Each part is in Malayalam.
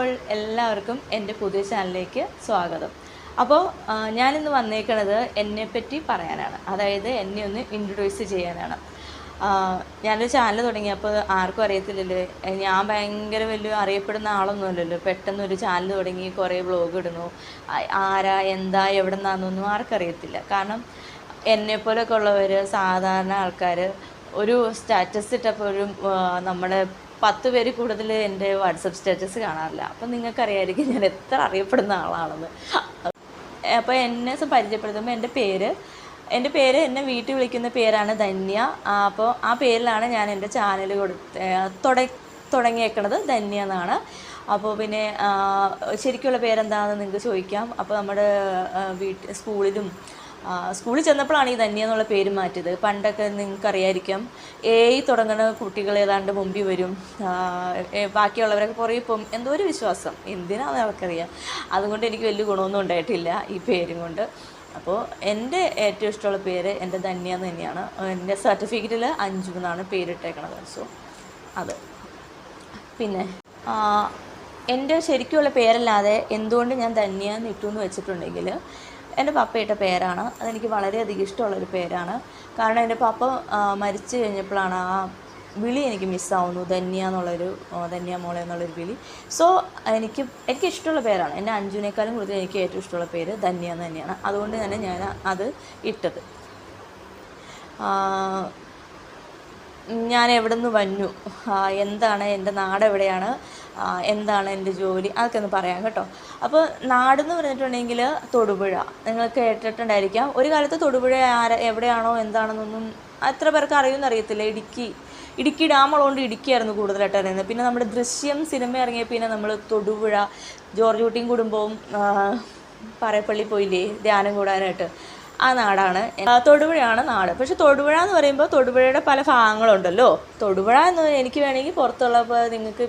ഓൾ എല്ലാവർക്കും എന്റെ പുതിയ ചാനലിലേക്ക് സ്വാഗതം. അപ്പോൾ ഞാനിന്ന് വന്നേക്കണത് എന്നെപ്പറ്റി പറയാനാണ്. അതായത് എന്നെ ഒന്ന് ഇൻട്രൊഡ്യൂസ് ചെയ്യാനാണ്. ഞാനൊരു ചാനൽ തുടങ്ങിയപ്പോൾ ആർക്കും അറിയത്തില്ലല്ലോ. ഞാൻ ഭയങ്കര വലിയ അറിയപ്പെടുന്ന ആളൊന്നുമല്ലല്ലോ. പെട്ടെന്ന് ഒരു ചാനൽ തുടങ്ങി കുറേ ബ്ലോഗ് ഇടുന്നു. ആരാ എന്താ എവിടെ നിന്നാന്നൊന്നും ആർക്കറിയത്തില്ല. കാരണം എന്നെപ്പോലൊക്കെ ഉള്ളവർ സാധാരണ ആൾക്കാർ ഒരു സ്റ്റാറ്റസ് ആ, നമ്മുടെ പത്ത് പേര് കൂടുതൽ എന്റെ വാട്സപ്പ് സ്റ്റാറ്റസ് കാണാറില്ല. അപ്പം നിങ്ങൾക്കറിയായിരിക്കും ഞാൻ എത്ര അറിയപ്പെടുന്ന ആളാണെന്ന്. അപ്പോൾ എന്നെ പരിചയപ്പെടുത്തുമ്പോൾ എന്റെ പേര് എന്റെ പേര് എന്നെ വീട്ടിൽ വിളിക്കുന്ന പേരാണ് ധന്യ. അപ്പോൾ ആ പേരിലാണ് ഞാൻ എന്റെ ചാനൽ കൊടുത്ത് തുട തുടങ്ങിയേക്കണത് ധന്യ എന്നാണ്. അപ്പോൾ പിന്നെ ശരിക്കുള്ള പേരെന്താണെന്ന് നിങ്ങൾക്ക് ചോദിക്കാം. അപ്പോൾ നമ്മുടെ വീട്ടിൽ സ്കൂളിലും സ്കൂളിൽ ചെന്നപ്പോഴാണ് ഈ ധന്യ എന്നുള്ള പേര് മാറ്റിയത്. പണ്ടൊക്കെ നിങ്ങൾക്ക് എ എ തുടങ്ങുന്ന കുട്ടികൾ ഏതാണ്ട് മുമ്പിൽ വരും. ബാക്കിയുള്ളവരൊക്കെ പുറകെ പോകും. എന്തോ ഒരു വിശ്വാസം. എന്തിനാണെന്ന് അവർക്കറിയാം. അതുകൊണ്ട് എനിക്ക് വലിയ ഗുണമൊന്നും ഉണ്ടായിട്ടില്ല ഈ പേരും കൊണ്ട്. അപ്പോൾ എന്റെ ഏറ്റവും ഇഷ്ടമുള്ള പേര് എന്റെ ധന്യ എന്ന് തന്നെയാണ്. എന്റെ സർട്ടിഫിക്കറ്റിൽ അഞ്ചു എന്നാണ് പേരിട്ടേക്കണത്. സോ അത്. പിന്നെ എന്റെ ശരിക്കുള്ള പേരല്ലാതെ എന്തുകൊണ്ട് ഞാൻ ധന്യ എന്ന് ഇട്ടു എന്ന് വെച്ചിട്ടുണ്ടെങ്കിൽ എന്റെ പപ്പയിട്ട പേരാണ്. അതെനിക്ക് വളരെയധികം ഇഷ്ടമുള്ളൊരു പേരാണ്. കാരണം എന്റെ പപ്പ മരിച്ചു കഴിഞ്ഞപ്പോഴാണ് ആ വിളി എനിക്ക് മിസ്സാവുന്നു. ധന്യ എന്നുള്ളൊരു ധന്യ മോളെ എന്നുള്ളൊരു വിളി. സോ എനിക്ക് എനിക്ക് ഇഷ്ടമുള്ള പേരാണ്. എന്റെ അഞ്ജുനേക്കാളും കൂടുതൽ എനിക്ക് ഏറ്റവും ഇഷ്ടമുള്ള പേര് ധന്യ എന്ന് തന്നെയാണ്. അതുകൊണ്ട് തന്നെ ഞാൻ അത് ഇട്ടത്. ഞാൻ എവിടെ നിന്ന് വന്നു എന്താണ് എന്റെ നാട് എവിടെയാണ് എന്താണ് എന്റെ ജോലി? അതൊക്കെ ഒന്ന് പറയാം കേട്ടോ. അപ്പോൾ നാടെന്ന് പറഞ്ഞിട്ടുണ്ടെങ്കിൽ തൊടുപുഴ. നിങ്ങൾ കേട്ടിട്ടുണ്ടായിരിക്കാം. ഒരു കാലത്ത് തൊടുപുഴ ആര എവിടെയാണോ എന്താണെന്നൊന്നും എത്ര പേർക്ക് അറിയുമെന്ന് അറിയത്തില്ല. ഇടുക്കി ഇടുക്കി ഡാമുള്ളതുകൊണ്ട് ഇടുക്കിയായിരുന്നു കൂടുതലായിട്ട് അറിയുന്നത്. പിന്നെ നമ്മുടെ ദൃശ്യം സിനിമ ഇറങ്ങിയ പിന്നെ നമ്മൾ തൊടുപുഴ ജോർജ് കുട്ടിയും കുടുംബവും പാറേപ്പള്ളി പോയില്ലേ? ധ്യാനം കൂടാനായിട്ട്. ആ നാടാണ്. തൊടുപുഴയാണ് നാട്. പക്ഷെ തൊടുപുഴ എന്ന് പറയുമ്പോൾ തൊടുപുഴയുടെ പല ഭാഗങ്ങളുണ്ടല്ലോ. തൊടുപുഴ എന്ന് എനിക്ക് വേണമെങ്കിൽ പുറത്തുള്ളപ്പോൾ നിങ്ങൾക്ക്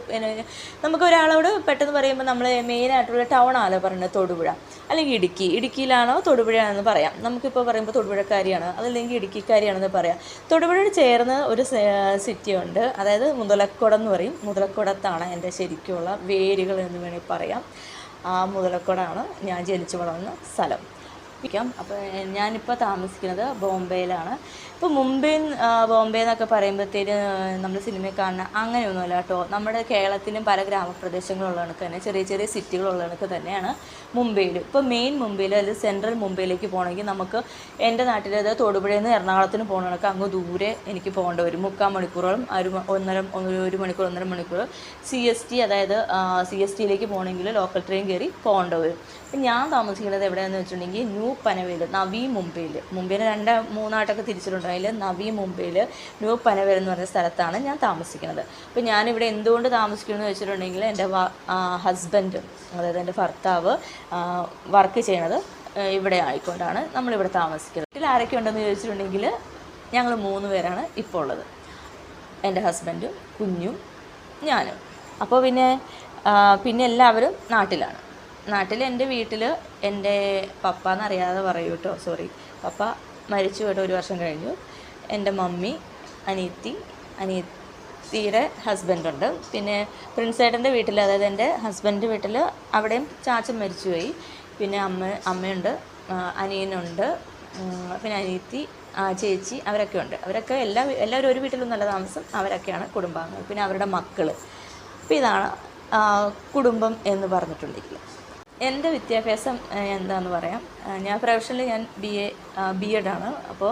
നമുക്ക് ഒരാളോട് പെട്ടെന്ന് പറയുമ്പോൾ നമ്മൾ മെയിൻ ആയിട്ടുള്ള ടൗൺ ആണല്ലോ പറയുന്നത് തൊടുപുഴ. അല്ലെങ്കിൽ ഇടുക്കി. ഇടുക്കിയിലാണോ തൊടുപുഴയാണെന്ന് പറയാം. നമുക്കിപ്പോൾ പറയുമ്പോൾ തൊടുപുഴക്കാരിയാണ്. അതല്ലെങ്കിൽ ഇടുക്കിക്കാരിയാണെന്ന് പറയാം. തൊടുപുഴയോട് ചേർന്ന് ഒരു സിറ്റിയുണ്ട് അതായത് മുതലക്കുടം എന്ന് പറയും. മുതലക്കുടത്താണ് എന്റെ ശരിക്കുള്ള വേരുകൾ എന്ന് വേണമെങ്കിൽ പറയാം. ആ മുതലക്കുടമാണ് ഞാൻ ജനിച്ചു വളർന്ന സ്ഥലം. ിക്കാം അപ്പോൾ ഞാനിപ്പോൾ താമസിക്കുന്നത് ബോംബെയിലാണ്. ഇപ്പോൾ മുംബൈ ബോംബെ എന്നൊക്കെ പറയുമ്പോഴത്തേന് നമ്മൾ സിനിമയിൽ കാണുന്ന അങ്ങനെയൊന്നുമല്ല കേട്ടോ. നമ്മുടെ കേരളത്തിലും പല ഗ്രാമപ്രദേശങ്ങളുള്ള കണക്ക് തന്നെ ചെറിയ ചെറിയ സിറ്റികളുള്ള കണക്ക് തന്നെയാണ് മുംബൈയിൽ ഇപ്പോൾ മെയിൻ മുംബൈയിൽ അല്ലെങ്കിൽ സെൻട്രൽ മുംബൈയിലേക്ക് പോകണമെങ്കിൽ നമുക്ക് എന്റെ നാട്ടിൽ അതായത് തൊടുപുഴയിൽ നിന്ന് എറണാകുളത്തിന് പോകുന്ന കണക്ക് അങ്ങ് ദൂരെ എനിക്ക് പോകേണ്ട വരും. മുക്കാൽ മണിക്കൂറോളം ഒരു ഒന്നര ഒരു മണിക്കൂർ ഒന്നര മണിക്കൂർ സി എസ് ടി അതായത് സി എസ് ടിയിലേക്ക് പോകണമെങ്കിൽ ലോക്കൽ ട്രെയിൻ കയറി പോകേണ്ട വരും. അപ്പം ഞാൻ താമസിക്കുന്നത് എവിടെയാന്ന് വെച്ചിട്ടുണ്ടെങ്കിൽ ന്യൂ പനവേൽ നവി മുംബൈയിൽ മുംബൈയിൽ രണ്ട് മൂന്നാട്ടൊക്കെ തിരിച്ചിട്ടുണ്ടോ. അതിൽ നവി മുംബൈയിൽ ന്യൂ പനവേൽ എന്ന് പറഞ്ഞ സ്ഥലത്താണ് ഞാൻ താമസിക്കുന്നത്. അപ്പോൾ ഞാനിവിടെ എന്തുകൊണ്ട് താമസിക്കുന്നു എന്ന് വെച്ചിട്ടുണ്ടെങ്കിൽ എന്റെ ഹസ്ബൻഡ് അതായത് എന്റെ ഭർത്താവ് വർക്ക് ചെയ്യണത് ഇവിടെ ആയിക്കൊണ്ടാണ് നമ്മളിവിടെ താമസിക്കുന്നത്. വീട്ടിൽ ആരൊക്കെ ഉണ്ടെന്ന് ചോദിച്ചിട്ടുണ്ടെങ്കിൽ ഞങ്ങൾ മൂന്ന് പേരാണ് ഇപ്പോൾ ഉള്ളത്. എന്റെ ഹസ്ബൻഡും കുഞ്ഞും ഞാനും. അപ്പോൾ പിന്നെ പിന്നെ എല്ലാവരും നാട്ടിലാണ്. നാട്ടിൽ എന്റെ വീട്ടിൽ എന്റെ പപ്പ എന്നറിയാതെ പറയൂ കേട്ടോ സോറി പപ്പ മരിച്ചു കേട്ടോ ഒരു വർഷം കഴിഞ്ഞു. എന്റെ മമ്മി അനിയത്തി അനിയത്തിയുടെ ഹസ്ബൻഡുണ്ട്. പിന്നെ പ്രിൻസേട്ടന്റെ വീട്ടിൽ അതായത് എന്റെ ഹസ്ബൻഡ് വീട്ടിൽ അവിടെയും ചാച്ചൻ മരിച്ചുപോയി. പിന്നെ അമ്മ അമ്മയുണ്ട് അനിയനുണ്ട് പിന്നെ അനിയത്തി ചേച്ചി അവരൊക്കെ ഉണ്ട്. അവരൊക്കെ എല്ലാ എല്ലാവരും ഒരു വീട്ടിലൊന്നല്ല താമസം അവരൊക്കെയാണ് കുടുംബാംഗങ്ങൾ. പിന്നെ അവരുടെ മക്കൾ അപ്പോൾ ഇതാണ് കുടുംബം എന്ന് പറഞ്ഞിട്ടുണ്ടെങ്കിൽ എന്റെ വിദ്യാഭ്യാസം എന്താണെന്ന് പറയാം? ഞാൻ പ്രൊഫഷണലി ഞാൻ ബി എ ബി എഡാണ് അപ്പോൾ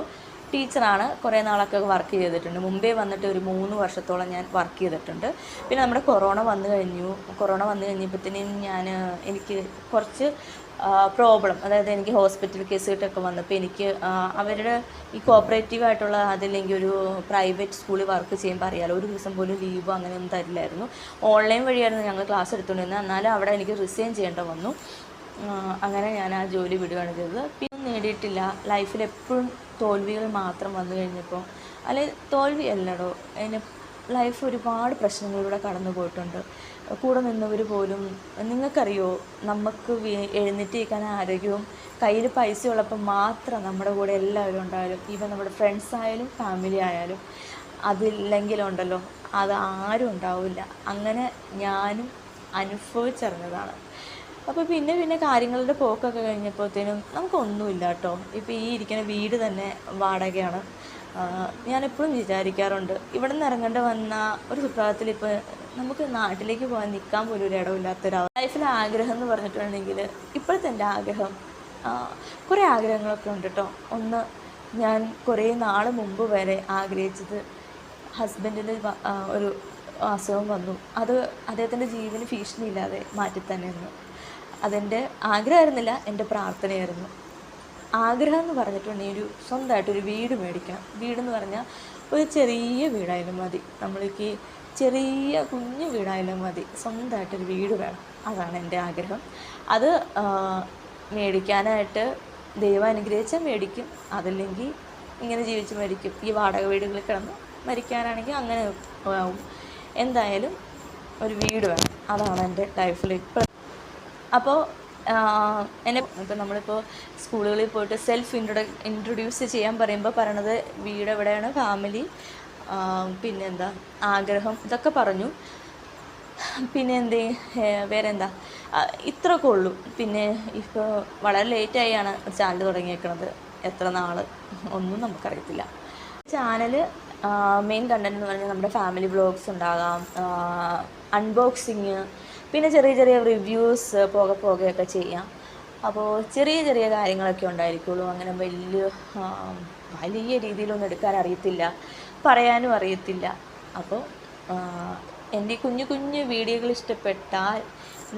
ടീച്ചറാണ് കുറേ നാളൊക്കെ വർക്ക് ചെയ്തിട്ടുണ്ട്. മുമ്പേ വന്നിട്ട് ഒരു മൂന്ന് വർഷത്തോളം ഞാൻ വർക്ക് ചെയ്തിട്ടുണ്ട്. പിന്നെ നമ്മുടെ കൊറോണ വന്നു കഴിഞ്ഞു. കൊറോണ വന്നു കഴിഞ്ഞപ്പോഴത്തേനും ഞാൻ എനിക്ക് കുറച്ച് പ്രോബ്ലം അതായത് എനിക്ക് ഹോസ്പിറ്റൽ കേസ് കിട്ടൊക്കെ വന്നപ്പോൾ എനിക്ക് അവരുടെ ഈ കോപ്പറേറ്റീവ് ആയിട്ടുള്ള അതില്ലെങ്കിൽ ഒരു പ്രൈവറ്റ് സ്കൂളിൽ വർക്ക് ചെയ്യുമ്പോൾ അറിയാലോ ഒരു ദിവസം പോലും ലീവ് അങ്ങനെയൊന്നും തരില്ലായിരുന്നു. ഓൺലൈൻ വഴിയായിരുന്നു ഞങ്ങൾ ക്ലാസ് എടുത്തുകൊണ്ടിരുന്നത്. എന്നാലും അവിടെ എനിക്ക് റിസൈൻ ചെയ്യേണ്ട വന്നു. അങ്ങനെ ഞാൻ ആ ജോലി വിടുകയാണ് ചെയ്തത്. പിന്നെ നേടിയിട്ടില്ല. ലൈഫിൽ എപ്പോഴും തോൽവികൾ മാത്രം വന്നു കഴിഞ്ഞപ്പോൾ അല്ലെ തോൽവി അല്ലടോ അതിന് ലൈഫ് ഒരുപാട് പ്രശ്നങ്ങളിലൂടെ കടന്നു പോയിട്ടുണ്ട്. കൂടെ നിന്നവർ പോലും നിങ്ങൾക്കറിയോ നമുക്ക് വി- എഴുന്നേറ്റ് നിൽക്കാൻ ആരോഗ്യവും കയ്യിൽ പൈസ ഉള്ളപ്പോൾ മാത്രം നമ്മുടെ കൂടെ എല്ലാവരും ഉണ്ടായാലും ഈവൻ നമ്മുടെ ഫ്രണ്ട്സ് ആയാലും ഫാമിലി ആയാലും അതില്ലെങ്കിലുണ്ടല്ലോ അത് ആരും ഉണ്ടാവില്ല. അങ്ങനെ ഞാനും അനുഭവിച്ചറിഞ്ഞതാണ്. അപ്പോൾ പിന്നെ പിന്നെ കാര്യങ്ങളുടെ പോക്കൊക്കെ കഴിഞ്ഞപ്പോഴത്തേനും നമുക്കൊന്നുമില്ല കേട്ടോ ഇപ്പോൾ ഈ ഇരിക്കുന്ന വീട് തന്നെ വാടകയാണ്. ഞാനെപ്പോഴും വിചാരിക്കാറുണ്ട്. ഇവിടെ നിന്ന് ഇറങ്ങേണ്ടി വന്ന ഒരു സുപ്രഭാതത്തിൽ ഇപ്പോൾ നമുക്ക് നാട്ടിലേക്ക് പോകാൻ നിൽക്കാൻ പോലും ഒരു ഇടമില്ലാത്തൊരു ലൈഫിലെ ആഗ്രഹം എന്ന് പറഞ്ഞിട്ടുണ്ടെങ്കിൽ ഇപ്പോഴത്തെ എന്റെ ആഗ്രഹം കുറേ ആഗ്രഹങ്ങളൊക്കെ ഉണ്ട് കേട്ടോ. ഒന്ന് ഞാൻ കുറേ നാൾ മുമ്പ് വരെ ആഗ്രഹിച്ചത് ഹസ്ബൻഡിന് ഒരു അസുഖം വന്നു. അത് അദ്ദേഹത്തിന്റെ ജീവന് ഭീഷണിയില്ലാതെ മാറ്റി തന്നെ അതെന്റെ ആഗ്രഹമായിരുന്നില്ല എന്റെ പ്രാർത്ഥനയായിരുന്നു. ആഗ്രഹം എന്ന് പറഞ്ഞിട്ടുണ്ടെങ്കിൽ ഒരു സ്വന്തമായിട്ടൊരു വീട് മേടിക്കണം. വീടെന്ന് പറഞ്ഞാൽ ഒരു ചെറിയ വീടായാലും മതി. നമ്മൾക്ക് ചെറിയ കുഞ്ഞു വീടായാലും മതി. സ്വന്തമായിട്ടൊരു വീട് വേണം. അതാണ് എന്റെ ആഗ്രഹം. അത് മേടിക്കാനായിട്ട് ദൈവം അനുഗ്രഹിച്ചാൽ മേടിക്കും. അതല്ലെങ്കിൽ ഇങ്ങനെ ജീവിച്ച് മരിക്കും. ഈ വാടക വീടുകളിൽ കിടന്ന് മരിക്കാനാണെങ്കിൽ അങ്ങനെ ആവും എന്തായാലും ഒരു വീട് വേണം. അതാണ് എന്റെ ലൈഫിൽ ഇപ്പോൾ അപ്പോൾ എന്നെ ഇപ്പോൾ നമ്മളിപ്പോൾ സ്കൂളുകളിൽ പോയിട്ട് സെൽഫ് ഇൻട്രൊഡ ഇൻട്രൊഡ്യൂസ് ചെയ്യാൻ പറയുമ്പോൾ പറയണത് വീട് എവിടെയാണ് ഫാമിലി പിന്നെന്താ ആഗ്രഹം ഇതൊക്കെ പറഞ്ഞു. പിന്നെ എന്ത് വേറെ എന്താ ഇത്രയൊക്കെ ഉള്ളൂ. പിന്നെ ഇപ്പോൾ വളരെ ലേറ്റായാണ് ചാനൽ തുടങ്ങിയേക്കണത്. എത്ര നാൾ ഒന്നും നമുക്കറിയത്തില്ല. ചാനൽ മെയിൻ കണ്ടന്റ് എന്ന് പറഞ്ഞാൽ നമ്മുടെ ഫാമിലി വ്ളോഗ്സ് ഉണ്ടാകാം. അൺബോക്സിങ് പിന്നെ ചെറിയ ചെറിയ റിവ്യൂസ് പോകെ പോകെയൊക്കെ ചെയ്യാം. അപ്പോൾ ചെറിയ ചെറിയ കാര്യങ്ങളൊക്കെ ഉണ്ടായിരിക്കുള്ളൂ. അങ്ങനെ വലിയ വലിയ രീതിയിലൊന്നും എടുക്കാൻ അറിയത്തില്ല. പറയാനും അറിയത്തില്ല. അപ്പോൾ എന്റെ കുഞ്ഞു കുഞ്ഞു വീഡിയോകൾ ഇഷ്ടപ്പെട്ടാൽ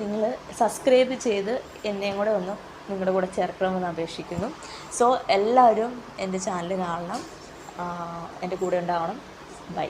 നിങ്ങൾ സബ്സ്ക്രൈബ് ചെയ്ത് എന്നെയും കൂടെ ഒന്ന് നിങ്ങളുടെ കൂടെ ചേർക്കണമെന്ന് അപേക്ഷിക്കുന്നു. സോ എല്ലാവരും എന്റെ ചാനൽ കാണണം. എന്റെ കൂടെ ഉണ്ടാവണം. ബൈ.